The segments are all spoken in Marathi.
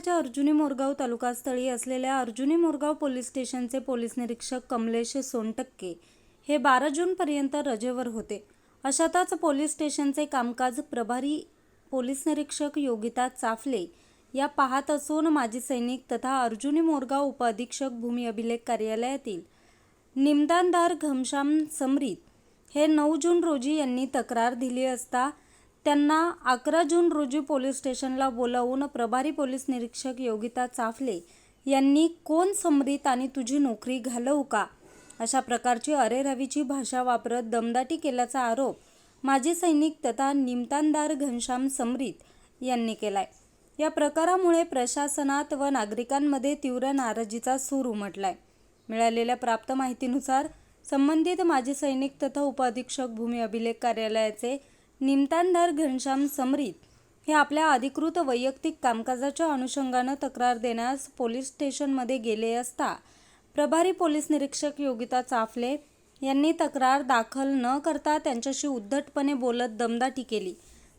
जिल्ह्याच्या अर्जुनी मोरगाव तालुकास्थळी असलेल्या अर्जुनी मोरगाव पोलीस स्टेशनचे पोलीस निरीक्षक कमलेश सोनटक्के हे बारा जूनपर्यंत रजेवर होते. अशातच पोलीस स्टेशनचे कामकाज प्रभारी पोलीस निरीक्षक योगिता चाफले या पाहत असून माजी सैनिक तथा अर्जुनी मोरगाव उपअधीक्षक भूमी अभिलेख कार्यालयातील निमदानदार घमश्याम समरीत हे नऊ जून रोजी यांनी तक्रार दिली असता त्यांना अकरा जून रोजी पोलीस स्टेशनला बोलावून प्रभारी पोलीस निरीक्षक योगिता चाफले यांनी कोण समरीत आणि तुझी नोकरी घालवू का? अशा प्रकारची अरेरावीची भाषा वापरत दमदाटी केल्याचा आरोप माजी सैनिक तथा निमतानदार घनश्याम समरीत यांनी केलाय. या प्रकारामुळे प्रशासनात व नागरिकांमध्ये तीव्र नाराजीचा सूर उमटलाय. मिळालेल्या प्राप्त माहितीनुसार संबंधित माजी सैनिक तथा उपअधीक्षक भूमी अभिलेख कार्यालयाचे निमतानदार घनश्याम समरीत हे आपल्या अधिकृत वैयक्तिक कामकाजाच्या अनुषंगानं तक्रार देण्यास पोलीस स्टेशनमध्ये गेले असता प्रभारी पोलीस निरीक्षक योगिता चाफले यांनी तक्रार दाखल न करता त्यांच्याशी उद्धटपणे बोलत दमदाटी केली.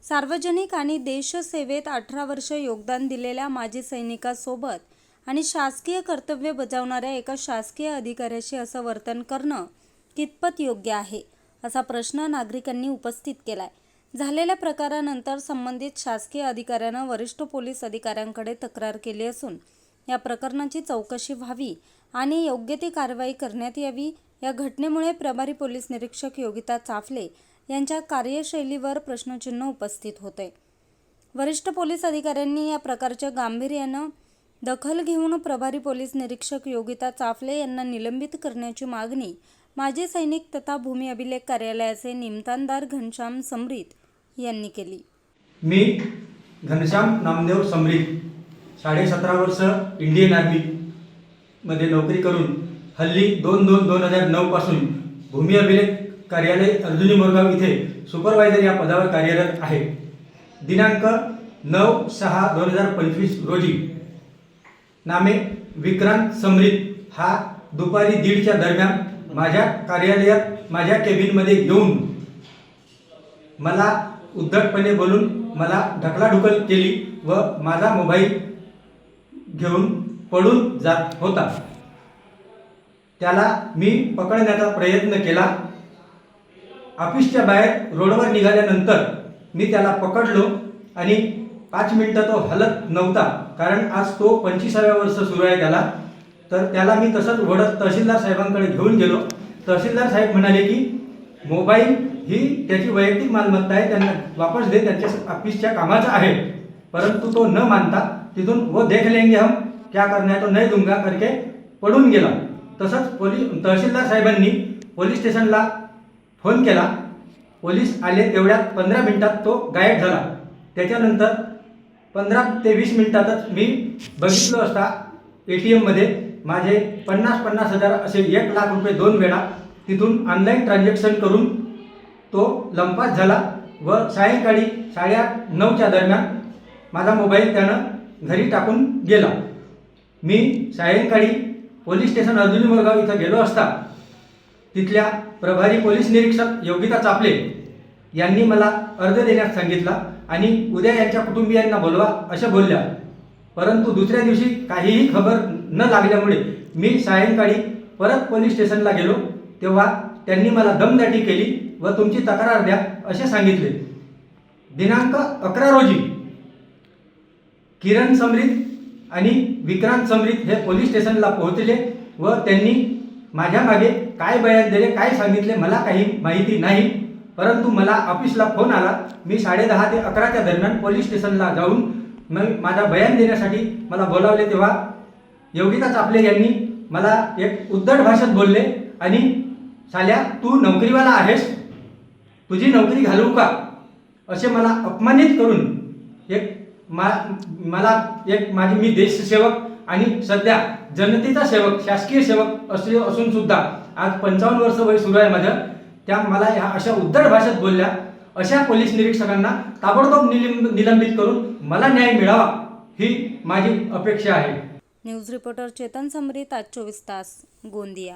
सार्वजनिक आणि देशसेवेत अठरा वर्ष योगदान दिलेल्या माजी सैनिकासोबत आणि शासकीय कर्तव्य बजावणाऱ्या एका शासकीय अधिकाऱ्याशी असं वर्तन करणं कितपत योग्य आहे? असा प्रश्न नागरिकांनी उपस्थित केला आहे झालेल्या प्रकारानंतर संबंधित शासकीय अधिकाऱ्यानं वरिष्ठ पोलीस अधिकाऱ्यांकडे तक्रार केली असून या प्रकरणाची चौकशी व्हावी आणि योग्य ती कारवाई करण्यात यावी या घटनेमुळे प्रभारी पोलीस निरीक्षक योगिता चाफले यांच्या कार्यशैलीवर प्रश्नचिन्ह उपस्थित होते. वरिष्ठ पोलीस अधिकाऱ्यांनी या प्रकारच्या गांभीर्यानं दखल घेऊन प्रभारी पोलीस निरीक्षक योगिता चाफले यांना निलंबित करण्याची मागणी माजी सैनिक तथा भूमी अभिलेख कार्यालयाचे निमतानदार घनश्याम समरीत यांनी केली. मी घनश्याम नामदेव समरीत साडे सतरा वर्ष इंडियन आर्मी मध्ये नोकरी करून हल्ली दोन दोन दोन हजार नऊपासून भूमी अभिलेख कार्यालय अर्जुनी मोरगाव इथे सुपरवायझर या पदावर कार्यरत आहे. दिनांक नऊ सहा दोन हजार पंचवीस रोजी नामे विक्रांत समरीत हा दुपारी दीडच्या दरम्यान माझ्या कार्यालयात माझ्या केबिनमध्ये येऊन मला उद्धटपणे बोलून मला ढकलाढुकल केली व माझा मोबाईल घेऊन पळून जात होता. त्याला मी पकडण्याचा प्रयत्न केला. ऑफिसच्या बाहेर रोडवर निघाल्यानंतर मी त्याला पकडलो आणि पाच मिनटं तो हलत नव्हता कारण आज तो पंचवीसाव्या वर्ष सुरू आहे त्याला. तर त्याला मी तसंच ओढत तहसीलदार साहेबांकडे घेऊन गेलो. तहसीलदार साहेब म्हणाले की मोबाईल ही त्याची वैयक्तिक मालमत्ता आहे त्यांना वापस दे त्यांच्या ऑफिसच्या कामाचं आहे. परंतु तो न मानता तिथून वो देख लेंगे हम क्या करना है तो नहीं दूंगा करके पडून गेला. तसंच पोलीस तहसीलदार साहेबांनी पोलीस स्टेशनला फोन केला. पोलीस आले तेवढ्यात पंधरा मिनिटात तो गायब झाला. त्याच्यानंतर पंधरा ते वीस मिनिटातच मी बघितलं असता ए टी एममध्ये माझे पन्नास पन्नास हजार असे एक लाख रुपये दोन वेळा तिथून ऑनलाईन ट्रान्झॅक्शन करून तो लंपास झाला व सायंकाळी साडेआठ नऊच्या दरम्यान माझा मोबाईल त्यानं घरी टाकून गेला. मी सायंकाळी पोलीस स्टेशन अर्जुनी मोरगाव इथं गेलो असता. तिथल्या प्रभारी पोलीस निरीक्षक योगिता चापले यांनी मला अर्ज देण्यास सांगितला आणि उद्या यांच्या कुटुंबियांना बोलवा असं बोलल्या. परंतु दुसऱ्या दिवशी काहीही खबर न लागल्यामुळे मी सायंकाळी परत पोलीस स्टेशनला गेलो. तेव्हा त्यांनी मला दमदाटी केली व तुमची तक्रार द्या असे सांगितले. दिनांक अकरा रोजी किरण समरीत आणि विक्रांत समरीत हे पोलीस स्टेशनला पोहोचले व त्यांनी माझ्या मागे काय बयान दिले काय सांगितले मला काही माहिती नाही. परंतु मला ऑफिसला फोन आला. मी साडेदहा ते अकराच्या दरम्यान पोलीस स्टेशनला जाऊन मग माझा बयान देण्यासाठी मला बोलावले तेव्हा योगिता चापले यांनी मला एक उद्धट भाषेत बोलले आणि साल्या तू नोकरीवाला आहेस. तुझी नोकरी घालवू का? असे मला अपमानित करून एक मा मला एक माझी मी देशसेवक आणि सध्या जनतेचा सेवक शासकीय सेवक असे असून सुद्धा आज पंचावन्न वर्ष वय सुरू आहे माझं. त्या मला ह्या अशा उद्धट भाषेत बोलल्या. अशा पोलीस निरीक्षकांना ताबडतोब निलंब निलंबित करून मला न्याय मिळावा ही माझी अपेक्षा आहे. न्यूज रिपोर्टर चेतन समरीत आज चोवीस तास गोंदिया.